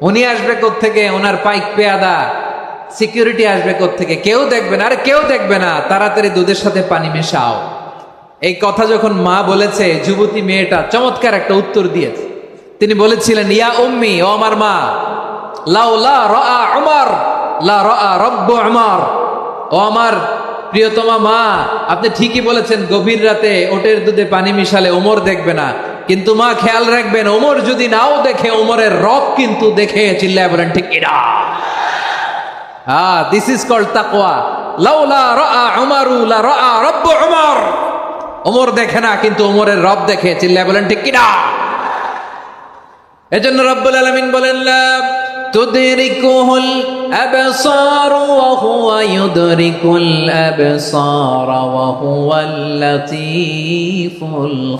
উনি আসবে থেকে ওনার পাইক পেয়াদা। সিকিউরিটি আসবে থেকে কেউ দেখবে না। আর কেউ দেখবে না। তাড়াতাড়ি দুধের সাথে পানি মেশাও। এই কথা যখন মা বলেছে, যুবতী মেয়েটা চমৎকার একটা উত্তর দিয়েছে। তিনি বলেছিলেন, ইয়া উম্মি, ও আমার মা, লাউ লা রা উমর, লা রা রব্বু উমর। ও আমার প্রিয়তমা মা, আপনি ঠিকই বলেছেন, গভীর রাতে ওটের দুধে পানি মিশালে ওমর দেখবে না। কিন্তু মা, খেয়াল রাখবেন, ওমর যদি নাও দেখে, ওমরের রব কিন্তু দেখে চিল্লায় বলেন, ঠিক এরা হ্যাঁ দিস ইজ কল্ড তাকওয়া। লাউলা রাআ উমারু, লা রাআ রব্বু উমর। ওমর দেখে না, কিন্তু ওমরের রব দেখে চিল্লায় বলেন, ঠিক কিনা এজন্য রব্বুল আলামিন বলেন, লা তুদরিকুহুল আবসার ওয়া হুয়া ইউদরিকুল আবসার ওয়া হুয়াল লাতীফুল